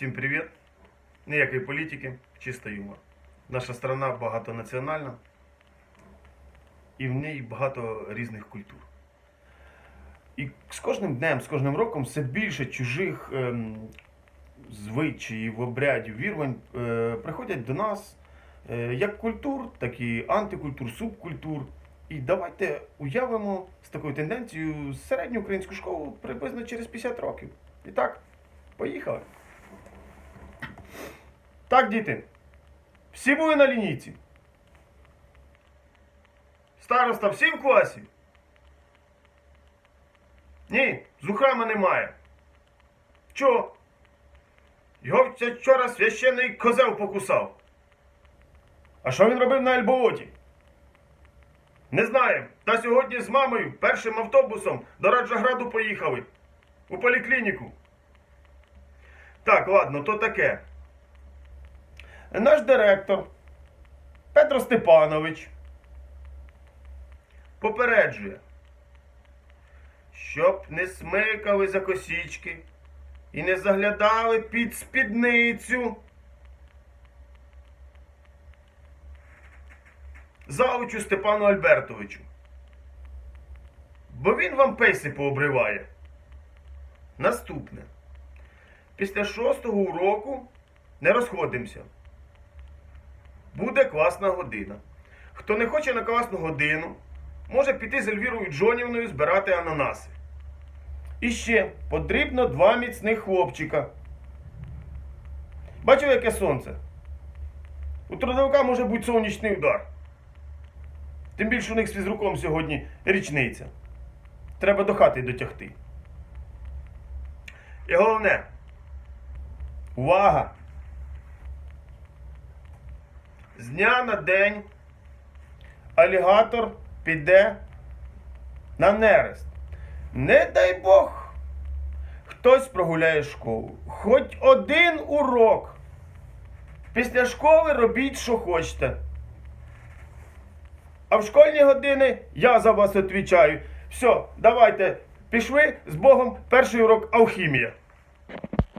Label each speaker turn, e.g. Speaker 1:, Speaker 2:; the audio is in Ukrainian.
Speaker 1: Всім привіт. Ніякої політики, чиста юмор. Наша страна багатонаціональна і в ній багато різних культур. І з кожним днем, з кожним роком все більше чужих ем, звичаїв, обрядів, вірувань е, приходять до нас е, як культур, так і антикультур, субкультур. І давайте уявимо з такою тенденцією середню українську школу приблизно через 50 років. І так, поїхали. Так, діти. Всі були на лінійці. Староста всі в класі? Ні, зухрама немає. Чого? Його вчора- священний козел покусав. А що він робив на Альбооті? Не знаємо. Та сьогодні з мамою першим автобусом до Раджаграду поїхали. У поліклініку. Так, ладно, то таке. Наш директор Петро Степанович попереджує, щоб не смикали за косічки і не заглядали під спідницю. Завучу Степану Альбертовичу. Бо він вам пейси пообриває. Наступне. Після шостого уроку не розходимося. Буде класна година. Хто не хоче на класну годину, може піти з Ельвірою Джонівною збирати ананаси. І ще потрібно два міцних хлопчика. Бачив, яке сонце? У трудовика може бути сонячний удар. Тим більше у них з фізруком сьогодні річниця. Треба до хати дотягти. І головне. Увага! З дня на день алігатор піде на нерест. Не дай Бог, хтось прогуляє школу. Хоч один урок. Після школи робіть, що хочете. А в школьні години я за вас відповідаю. Все, давайте, пішли з Богом перший урок алхімія.